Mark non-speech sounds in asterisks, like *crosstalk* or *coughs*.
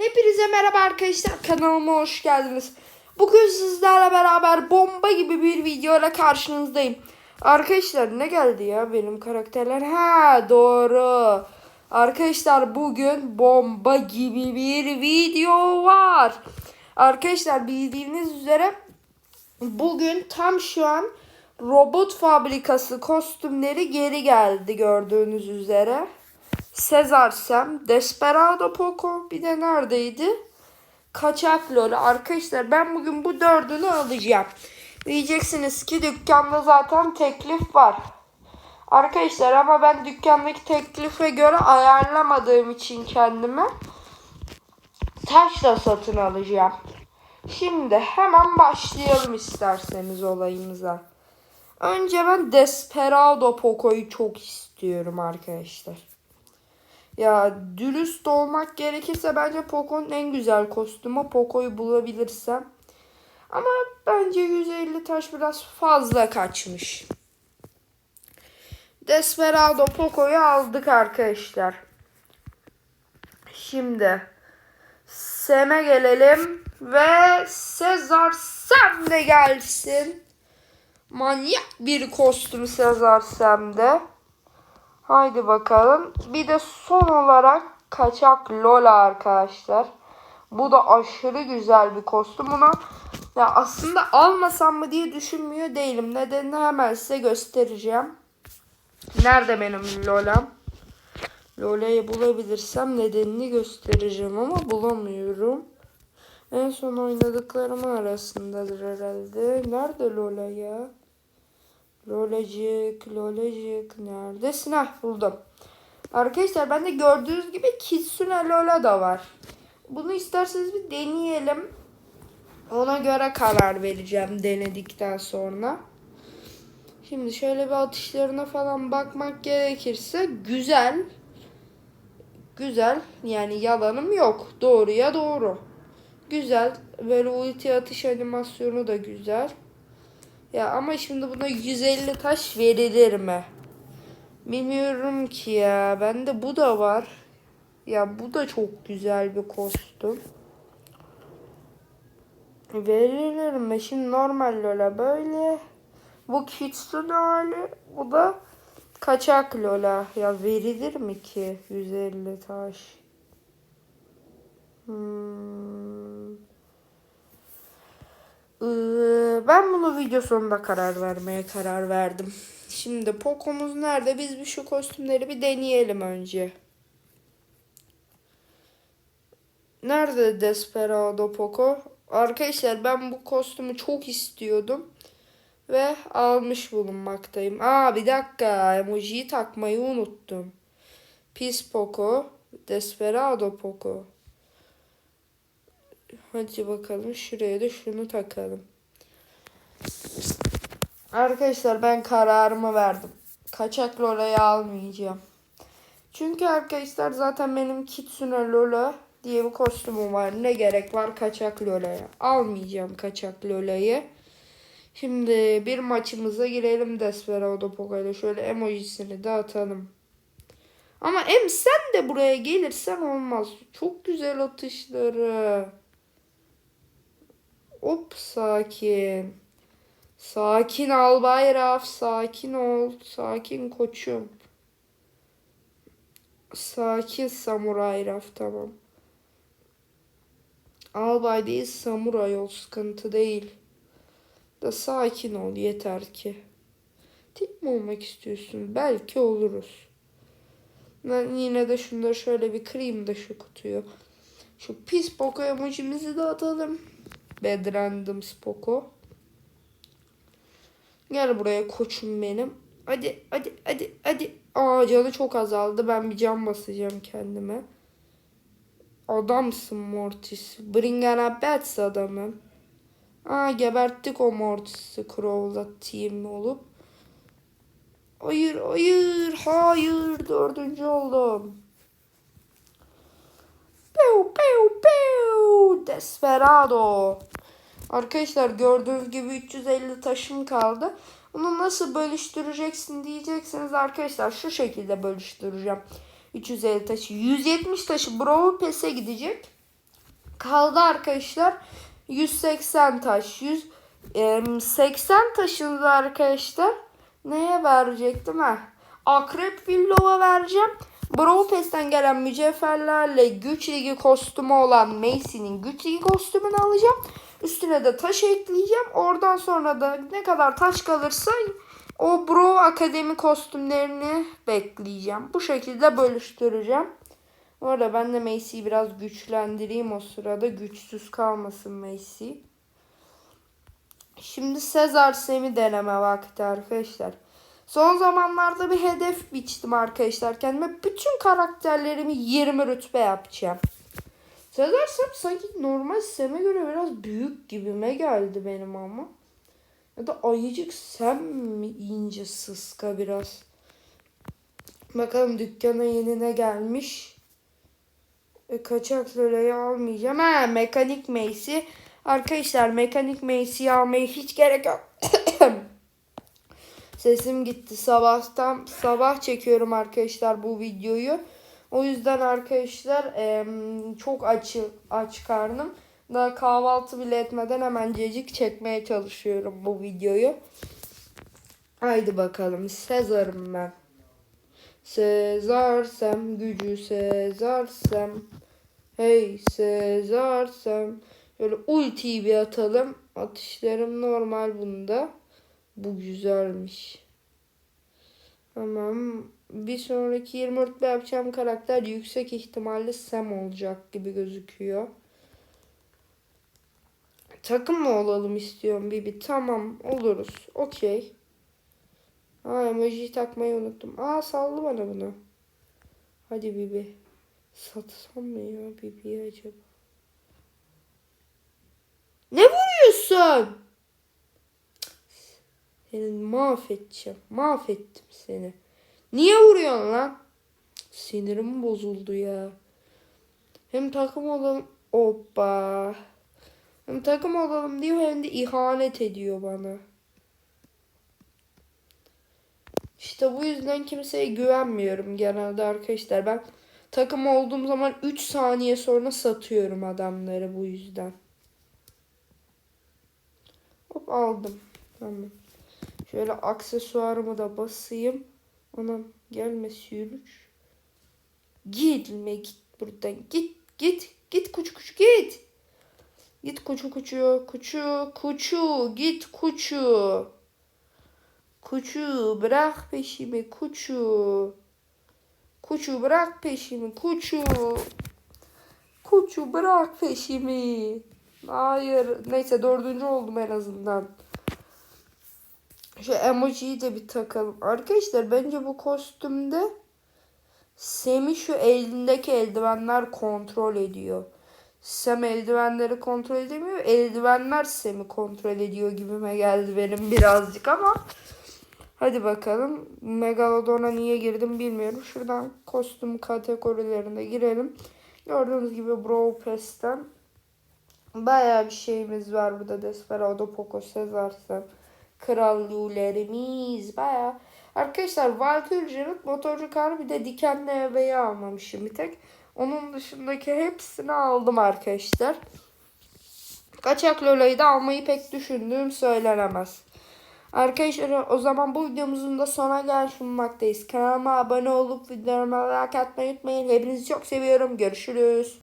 Hepinize merhaba arkadaşlar kanalıma hoş geldiniz. Bugün sizlerle beraber bomba gibi bir videoyla karşınızdayım. Arkadaşlar ne geldi ya benim karakterler? Ha doğru. Arkadaşlar bugün bomba gibi bir video var. Arkadaşlar bildiğiniz üzere bugün tam şu an robot fabrikası kostümleri geri geldi gördüğünüz üzere. Sezar Sam, Desperado Poco bir de neredeydi? Kaçak Lolo. Arkadaşlar ben bugün bu dördünü alacağım. Diyeceksiniz ki dükkanda zaten teklif var. Arkadaşlar ama ben dükkandaki teklife göre ayarlamadığım için kendime taşla satın alacağım. Şimdi hemen başlayalım isterseniz olayımıza. Önce ben Desperado Poco'yu çok istiyorum arkadaşlar. Ya dürüst olmak gerekirse bence Poco'nun en güzel kostümü Poco'yu bulabilirsem. Ama bence 150 taş biraz fazla kaçmış. Desperado Poco'yu aldık arkadaşlar. Şimdi Sem'e gelelim ve Sezar Sem de gelsin. Manyak bir kostüm Sezar Sem'de. Haydi bakalım. Bir de son olarak kaçak Lola arkadaşlar. Bu da aşırı güzel bir kostüm. Bunu ya aslında almasam mı diye düşünmüyor değilim. Nedenini hemen size göstereceğim. Nerede benim Lola'm? Lola'yı bulabilirsem nedenini göstereceğim ama bulamıyorum. En son oynadıklarım arasındadır herhalde. Nerede Lola ya? Lolacık, Lolacık neredesin? Hah buldum. Arkadaşlar bende gördüğünüz gibi Kitsune Lola da var. Bunu isterseniz bir deneyelim. Ona göre karar vereceğim denedikten sonra. Şimdi şöyle bir atışlarına falan bakmak gerekirse güzel. Güzel. Yani yalanım yok. Doğruya doğru. Güzel. Böyle ulti atış animasyonu da güzel. Ya ama şimdi buna 150 taş verilir mi? Bilmiyorum ki ya. Bende bu da var. Ya bu da çok güzel bir kostüm. Verilir mi? Şimdi normal Lola böyle. Bu Kitsune hali. Bu da kaçak Lola. Ya verilir mi ki 150 taş? Hmm. Ee, Ben bunu video sonunda karar vermeye karar verdim. Şimdi Poco'muz nerede? Biz bir şu kostümleri bir deneyelim önce. Nerede Desperado Poco? Arkadaşlar ben bu kostümü çok istiyordum. Ve almış bulunmaktayım. Aa bir dakika emojiyi takmayı unuttum. Pis Poco. Desperado Poco. Hadi bakalım şuraya da şunu takalım. Arkadaşlar ben kararımı verdim. Kaçak Lola'yı almayacağım. Çünkü arkadaşlar zaten benim Kitsune Lola diye bir kostümüm var. Ne gerek var kaçak Lola'ya. Almayacağım kaçak Lola'yı. Şimdi bir maçımıza girelim Desperado Poco'yla. Şöyle emojisini de atalım. Ama em sen de buraya gelirsen olmaz. Çok güzel atışları. Hop sakin. Sakin Albay Raf. Sakin ol. Sakin koçum. Sakin Samuray Raf tamam. Albay değil Samuray ol. Sıkıntı değil. Da sakin ol yeter ki. Tip mi olmak istiyorsun? Belki oluruz. Ben yine de şunları şöyle bir kırayım da şu kutuyu. Şu pis Poco emojimizi de atalım. Bad Random Poco. Gel buraya koçum benim. Hadi hadi hadi hadi. Aa canı çok azaldı. Ben bir can basacağım kendime. Adamsın Mortis. Bring an bats adamım. Aa geberttik o Mortis'i Crow'la team olup. Hayır hayır hayır dördüncü oldum. Pew pew pew Desperado. Arkadaşlar gördüğünüz gibi 350 taşım kaldı. Bunu nasıl bölüştüreceksin diyeceksiniz arkadaşlar. Şu şekilde bölüştüreceğim. 350 taşı. 170 taşı Brawl Pass'e gidecek. Kaldı arkadaşlar 180 taş. 100 em, 80 taşında arkadaşlar neye verecektim ha? Akrep Villova vereceğim. Brawl Pass'ten gelen mücevherlerle güç ligi kostümü olan Macy'nin güç ligi kostümünü alacağım. Üstüne de taş ekleyeceğim. Oradan sonra da ne kadar taş kalırsa o Bro Akademi kostümlerini bekleyeceğim. Bu şekilde bölüştüreceğim. Bu arada ben de Macy'yi biraz güçlendireyim o sırada. Güçsüz kalmasın Macy. Şimdi Sezar Sem'i deneme vakti arkadaşlar. Son zamanlarda bir hedef biçtim arkadaşlar kendime. Bütün karakterlerimi 20 rütbe yapacağım. Sezar Sem sanki normal Sem'e göre biraz büyük gibime geldi benim ama. Ya da ayıcık Sem mi ince sıska biraz. Bakalım dükkana yeni ne gelmiş. E, kaçak lirayı almayacağım. Ha mekanik Macy. Arkadaşlar mekanik Macy'yi almaya hiç gerek yok. *coughs* Sesim gitti sabahtan. Sabah çekiyorum arkadaşlar bu videoyu. O yüzden arkadaşlar em, çok açı aç karnım. Daha kahvaltı bile etmeden hemen cecik çekmeye çalışıyorum bu videoyu. Haydi bakalım. Sezar'ım ben. Sezarsem gücü sezarsem. Hey sezarsem. Şöyle ultiyi bir atalım. Atışlarım normal bunda. Bu güzelmiş. Tamam. Bir sonraki 20 rütbe yapacağım karakter yüksek ihtimalle Sam olacak gibi gözüküyor. Takım mı olalım istiyorum Bibi? Tamam oluruz. Okey. Aa emoji takmayı unuttum. Aa sallı bana bunu. Hadi Bibi. Satsam mı ya Bibi'yi acaba? Ne vuruyorsun? Seni mahvedeceğim. Mahvettim seni. Niye vuruyorsun lan? Sinirim bozuldu ya. Hem takım olalım. Hoppa. Hem takım olalım diyor hem de ihanet ediyor bana. İşte bu yüzden kimseye güvenmiyorum genelde arkadaşlar. Ben takım olduğum zaman 3 saniye sonra satıyorum adamları bu yüzden. Hop aldım. Tamam. Şöyle aksesuarımı da basayım. Anam gelme sürüş. Gitme git buradan. Git git git kuçu kuçu git. Git kuçu kuçu kuçu kuçu git kuçu. Kuçu bırak peşimi kuçu. Kuçu bırak peşimi kuçu. Kuçu bırak peşimi. Hayır. Neyse dördüncü oldum en azından. Şu emojiyi de bir takalım. Arkadaşlar bence bu kostümde Sem'i şu elindeki eldivenler kontrol ediyor. Sem eldivenleri kontrol edemiyor. Eldivenler Sem'i kontrol ediyor gibime geldi benim birazcık ama. Hadi bakalım. Megalodon'a niye girdim bilmiyorum. Şuradan kostüm kategorilerine girelim. Gördüğünüz gibi Brawl Pass'ten bayağı bir şeyimiz var burada. Desperado, Poco, Sezar, Sam. Krallulerimiz bayağı. Arkadaşlar Valkyrie'nin motorcu kar bir de dikenli eveyi almamışım bir tek. Onun dışındaki hepsini aldım arkadaşlar. Kaçak Lola'yı da almayı pek düşündüğüm söylenemez. Arkadaşlar o zaman bu videomuzun da sona gelmiş bulunmaktayız. Kanalıma abone olup videolarıma like atmayı unutmayın. Hepinizi çok seviyorum. Görüşürüz.